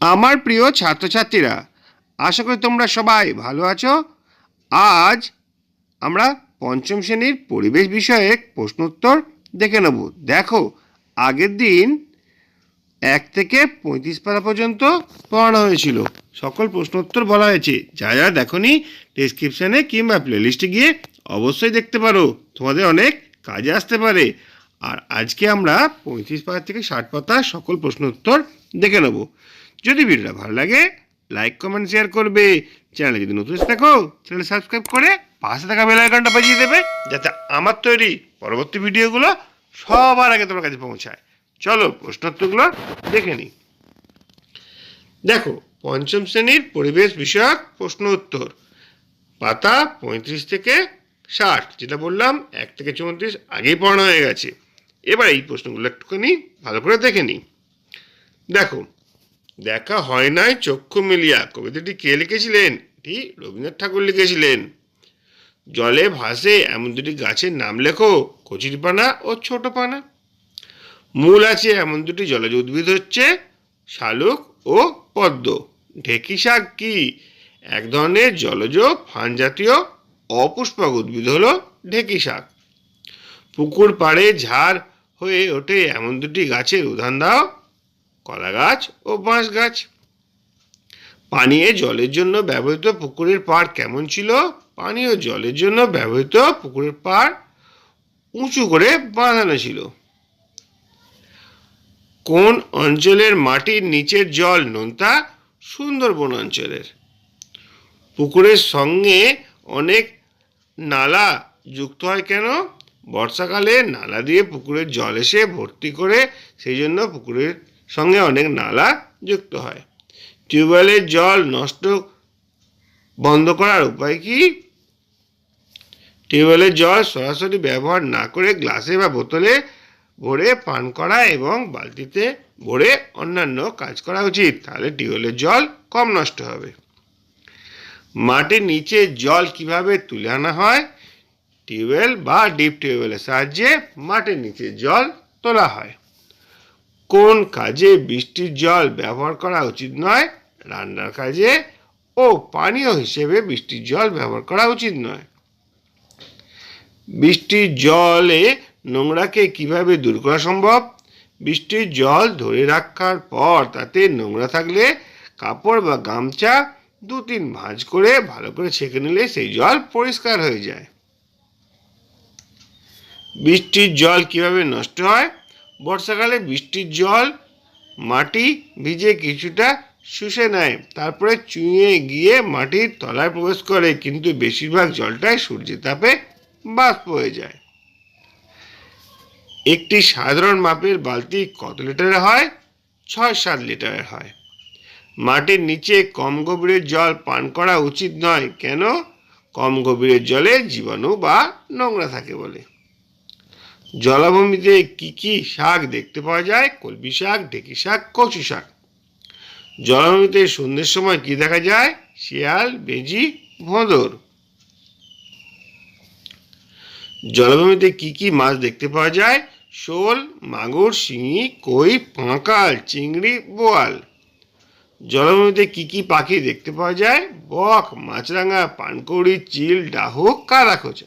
আমার প্রিয় ছাত্রছাত্রীরা, আশা করি তোমরা সবাই ভালো আছো। আজ আমরা পঞ্চম শ্রেণির পরিবেশ বিষয়ে প্রশ্নোত্তর দেখে নেব। দেখো, আগের দিন এক থেকে পঁয়ত্রিশ পারা পর্যন্ত পড়ানো হয়েছিল। সকল প্রশ্নোত্তর বলা হয়েছে। যা যা দেখনি ডিসক্রিপশানে কিংবা প্লেলিস্টে গিয়ে অবশ্যই দেখতে পারো। তোমাদের অনেক কাজে আসতে পারে। আর আজকে আমরা পঁয়ত্রিশ পাতা থেকে ষাট পাতা সকল প্রশ্নোত্তর দেখে নেব। যদি ভিডিওটা ভালো লাগে লাইক কমেন্ট শেয়ার করবে। চ্যানেলে যদি নতুন থাকো চ্যানেল সাবস্ক্রাইব করে পাশে থাকা বেল আইকনটা বাজিয়ে দেবে, যাতে আমার তৈরি পরবর্তী ভিডিওগুলো সবার আগে তোমার কাছে পৌঁছায়। চলো প্রশ্নোত্তরগুলো দেখে নিই। দেখো, পঞ্চম শ্রেণির পরিবেশ বিষয়ক প্রশ্ন উত্তর পাতা পঁয়ত্রিশ থেকে ষাট, যেটা বললাম, এক থেকে চৌত্রিশ আগেই পড়ানো হয়ে গেছে। এবার এই প্রশ্নগুলো একটুখানি ভালো করে দেখে নিই। দেখো দেখা হয় নাই, চক্ষু মিলিয়া। কবিতাটি কে লিখেছিলেন? এটি রবীন্দ্রনাথ ঠাকুর লিখেছিলেন। জলে ভাসে এমন দুটি গাছের নাম লেখো কচুরিপানা ও ছোট পানা। মূল আছে এমন দুটি জলজ উদ্ভিদ হচ্ছে শালুক ও পদ্ম। ঢেকি শাক কি? এক ধরনের জলজ ফান জাতীয় অপুষ্পক উদ্ভিদ হলো ঢেকি শাক। পুকুর পাড়ে ঝাড় হয়ে ওঠে এমন দুটি গাছের উদাহরণ দাও। কলা গাছ ও বাঁশ গাছ পানীয় জলের জন্য ব্যবহৃত পুকুরের পাড় কেমন ছিল? পানীয় জলের জন্য ব্যবহৃত পুকুরের পাড় উঁচু করে বাঁধানো ছিল। কোন অঞ্চলের মাটির নিচের জল নোনতা? সুন্দরবন অঞ্চলের। পুকুরের সঙ্গে অনেক নালা যুক্ত হয় কেন? বর্ষাকালে নালা দিয়ে পুকুরের জল এসে ভর্তি করে সেই জন্য পুকুরের সঙ্গে অনেক নালা যুক্ত হয়। টিউবওয়েলের জল নষ্ট বন্ধ করার উপায় কি? টিউবওয়েলের জল সরাসরি ব্যবহার না করে গ্লাসে বা বোতলে ভরে পান করা এবং বালতিতে ভরে অন্যান্য কাজ করা উচিত, তাহলে টিউবওয়েলের জল কম নষ্ট হবে। মাটির নিচে জল কীভাবে তুলে আনা হয়? টিউবওয়েল বা ডিপ টিউবওয়েলের সাহায্যে মাটির নিচে জল তোলা হয়। কোন কাজে বৃষ্টির জল ব্যবহার করা উচিত নয়? রান্নার কাজে ও পানীয় হিসেবে বৃষ্টির জল ব্যবহার করা উচিত নয়। বৃষ্টির জলে নোংরাকে কীভাবে দূর করা সম্ভব? বৃষ্টির জল ধরে রাখার পর তাতে নোংরা থাকলে কাপড় বা গামছা দু তিন ভাঁজ করে ভালো করে ছেঁকে নিলে সেই জল পরিষ্কার হয়ে যায়। বৃষ্টির জল কীভাবে নষ্ট হয়? বর্ষাকালে বৃষ্টির জল, মাটি ভিজে কিছুটা শুষে নেয়। তারপরে চুঁয়ে গিয়ে মাটির তলায় প্রবেশ করে, কিন্তু বেশিরভাগ জলটাই সূর্যের তাপে বাষ্প হয়ে যায়। একটি সাধারণ মাপের বালতি কত লিটারের হয়? ছয় সাত লিটারের হয়। মাটির নিচে কম গভীরের জল পান করা উচিত নয়। কেন? কম গভীরের জলে জীবাণু বা নোংরা থাকে বলে। জলাভূমিতে কি কি শাক দেখতে পাওয়া যায়? কলমি শাক, ঢেকি শাক, কচু শাক। জলাভূমিতে সন্ধ্যের সময় কি দেখা যায়? শিয়াল, বেজি, ভোঁদর। জলাভূমিতে কি কি মাছ দেখতে পাওয়া যায়? শোল, মাগুর, শিঙি, কই, পাঁকাল, চিংড়ি, বোয়াল। জলাভূমিতে কি কি পাখি দেখতে পাওয়া যায়? বক, মাছরাঙা, পানকৌড়ি, চিল ডাহুক কাদাখোচা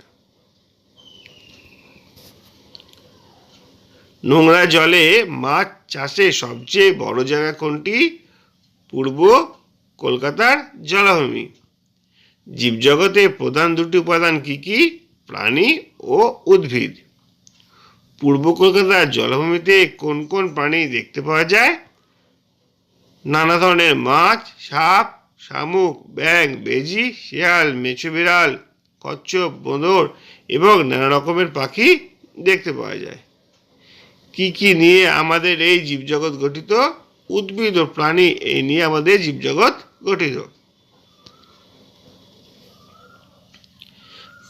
নোংরা জলে মাছ চাষে সবচেয়ে বড় জায়গা কোনটি? পূর্ব কলকাতার জলাভূমি। জীবজগতে প্রধান দুটি উপাদান কি কি? প্রাণী ও উদ্ভিদ। পূর্ব কলকাতার জলাভূমিতে কোন কোন প্রাণী দেখতে পাওয়া যায়? নানা ধরনের মাছ, সাপ, শামুক ব্যাং বেজি, শিয়াল, মেছো বিড়াল, কচ্ছপ, বোঁদর এবং নানা রকমের পাখি দেখতে পাওয়া যায়। কি কি নিয়ে আমাদের এই জীবজগৎ গঠিত? উদ্ভিদ ও প্রাণী এই নিয়ে আমাদের জীবজগৎ গঠিত।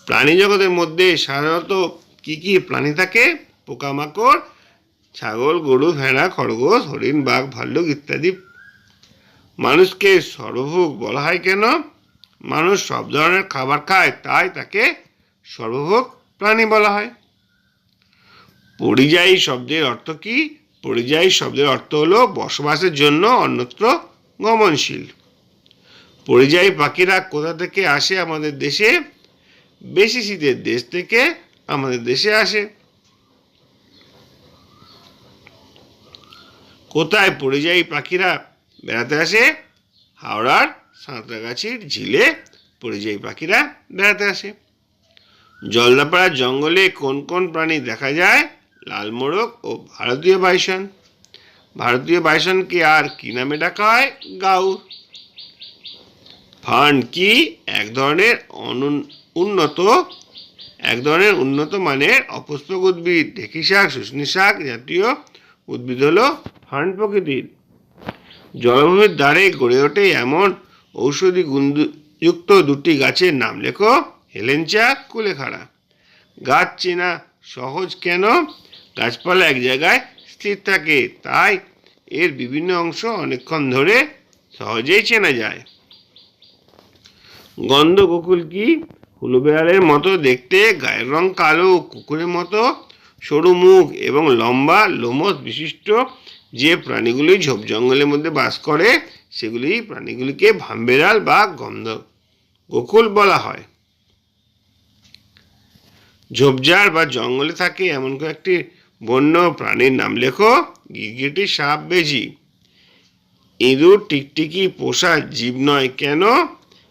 প্রাণী জগতের মধ্যে সাধারণত কি কি প্রাণী থাকে? পোকামাকড়, ছাগল, গরু, ভেড়া, খরগোশ, হরিণ, বাঘ, ভাল্লুক ইত্যাদি। মানুষকে সর্বভোগ বলা হয় কেন? মানুষ সব ধরনের খাবার খায়, তাই তাকে সর্বভোগ প্রাণী বলা হয়। পরিযায়ী শব্দের অর্থ কি? পরিযায়ী শব্দের অর্থ হলো বসবাসের জন্য অন্যত্র গমনশীল। পরিযায়ী পাখিরা কোথা থেকে আসে আমাদের দেশে? বেশি শীতের দেশ থেকে আমাদের দেশে আসে। কোথায় পরিযায়ী পাখিরা বেড়াতে আসে? হাওড়ার সাঁতরাগাছির ঝিলে পরিযায়ী পাখিরা বেড়াতে আসে। জলদাপাড়ার জঙ্গলে কোন কোন প্রাণী দেখা যায়? লাল মোরগ ও ভারতীয় বাইসন। ভারতীয় বাইসনকে আর কি নামে ডাকা হয়? গাউর ফার্ন কি এক ধরনের উন্নত, এক ধরনের উন্নত মানের অপুষ্পক উদ্ভিদ? ঢেকি শাক, শুষ্নি শাক জাতীয় উদ্ভিদ হলো ফার্ন প্রকৃতির। জলভূমির দ্বারে গড়ে ওঠে এমন ঔষধি গুণযুক্ত দুটি গাছের নাম লেখো হেলেঞ্চা কুলেখাড়া। গাছ চেনা সহজ কেন? গাছপালা এক জায়গায় স্থির থাকে। তাই এর বিভিন্ন অংশ অনেকক্ষণ ধরে সহজেই চেনা যায়। গন্ধ গোকুল কি? হুলুবেড়ালের মতো দেখতে গায়ের রং কালো, কুকুরের মতো সরু মুখ এবং লম্বা লোমস বিশিষ্ট যে প্রাণীগুলি ঝোপ জঙ্গলের মধ্যে বাস করে, সেগুলি প্রাণীগুলিকে ভাম্বেরাল বা গন্ধ গোকুল বলা হয়। ঝোপঝাড় বা জঙ্গলে থাকে এমন কয়েকটি বন্য প্রাণীর নাম লেখো গিরগিটি সাপ বেজি। ইঁদুর, টিকটিকি, পোষা জীব নয়। কেন?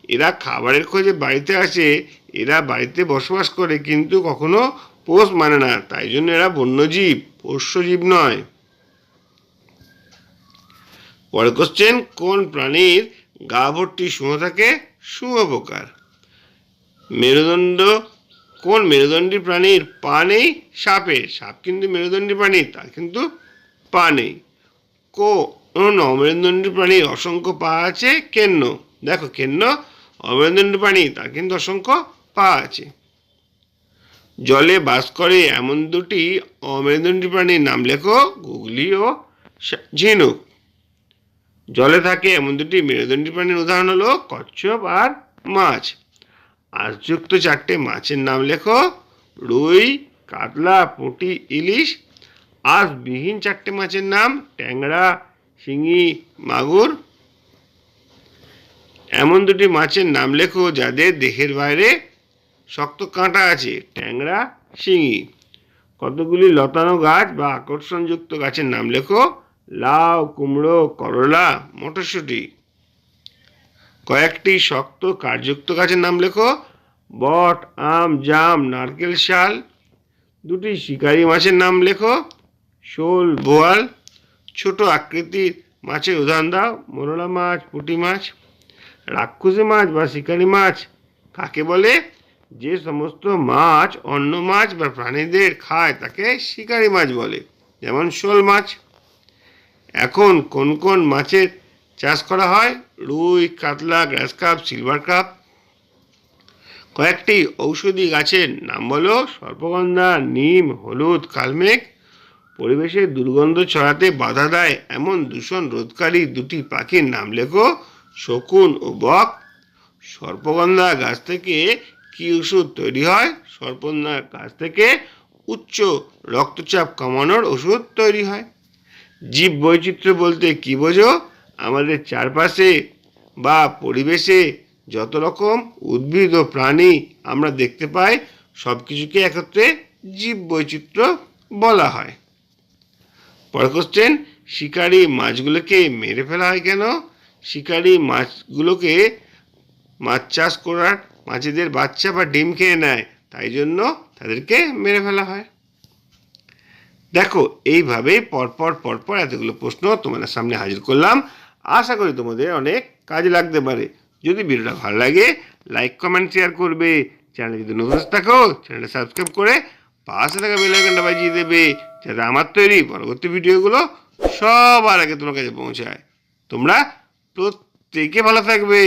এরা খাবারের খোঁজে বাড়িতে আসে, এরা বাড়িতে বসবাস করে, কিন্তু কখনো পোষ মানে না। তাই জন্য এরা বন্যজীব পোষ্যজীব নয়। পরের কোশ্চেন কোন প্রাণীর গা ভর্তি শুঁয়ো থাকে শুঁয়োপোকার? মেরুদণ্ড কোন মেরুদণ্ডী প্রাণীর পা নেই? সাপের সাপ কিন্তু মেরুদণ্ডী প্রাণী, তার কিন্তু পা নেই। কো কোন অমেরুদণ্ডী প্রাণীর অসংখ্য পা আছে। কেন্ন, দেখো কেন্ন, অমেরুদণ্ডী প্রাণী, তার কিন্তু অসংখ্য পা আছে। জলে বাস করে এমন দুটি অমেরুদণ্ডী প্রাণীর নাম লেখো, গুগলি ও ঝিনুক। জলে থাকে এমন দুটি মেরুদণ্ডী প্রাণীর উদাহরণ হলো কচ্ছপ আর মাছ। আঁশযুক্ত চারটে মাছের নাম লেখো। রুই, কাতলা, পুঁটি, ইলিশ। আঁশবিহীন চারটে মাছের নাম ট্যাংরা, শিঙি, মাগুর। এমন দুটি মাছের নাম লেখো যাদের দেহের বাইরে শক্ত কাঁটা আছে, ট্যাংরা, শিঙি। কতগুলি লতানো গাছ বা আকর্ষণযুক্ত গাছের নাম লেখো? লাউ, কুমড়ো, করলা, মটরশুঁটি। কয়েকটি শক্ত কাঠযুক্ত গাছের নাম লেখো। বট, আম, জাম, নারকেল, শাল। দুটি শিকারি মাছের নাম লেখো। শোল, বোয়াল। ছোট আকৃতির মাছের উদাহরণ দাও। মোরলা মাছ, পুঁটি মাছ। রাক্ষসী মাছ বা শিকারি মাছ। কাকে বলে? যে সমস্ত মাছ অন্য মাছ বা প্রাণীদের খায়, তাকে শিকারি মাছ বলে। যেমন শোল মাছ। এখন কোন কোন মাছের চাষ করা হয়, রুই, কাতলা, গ্রাস কাপ, সিলভার কাপ। কয়েকটি ঔষধি গাছের নাম বলো সর্পগন্ধা, নিম, হলুদ, কালমেঘ। পরিবেশে দুর্গন্ধ ছড়াতে বাধা দেয় এমন দূষণ রোধকারী দুটি পাখির নাম লেখো, শকুন ও বক। সর্পগন্ধা গাছ থেকে কি ওষুধ তৈরি হয়? সর্পগন্ধা গাছ থেকে উচ্চ রক্তচাপ কমানোর ওষুধ তৈরি হয়। জীব বৈচিত্র্য বলতে কি বোঝো? আমাদের চারপাশে বা পরিবেশে যত রকম উদ্ভিদ ও প্রাণী আমরা দেখতে পাই সব কিছুকে একত্রে জীব বৈচিত্র্য বলা হয়। পরের কোশ্চেন শিকারি মাছগুলোকে মেরে ফেলা হয় কেন? শিকারি মাছগুলোকে মাছ চাষ করার মাছেদের বাচ্চা বা ডিম খেয়ে নেয়, তাই জন্য তাদেরকে মেরে ফেলা হয়। দেখো এইভাবেই পরপর পরপর এতগুলো প্রশ্ন তোমাদের সামনে হাজির করলাম। আশা করি তোমাদের অনেক কাজে লাগতে পারে। যদি ভিডিওটা ভালো লাগে লাইক কমেন্ট শেয়ার করবে। চ্যানেলে যদি নতুন থাকো চ্যানেলটা সাবস্ক্রাইব করে পাশে থাকা বেলাইকনটা বাজিয়ে দেবে, যাতে আমার তৈরি পরবর্তী ভিডিওগুলো সবার আগে তোমার কাছে পৌঁছায়। তোমরা প্রত্যেকে ভালো থাকবে।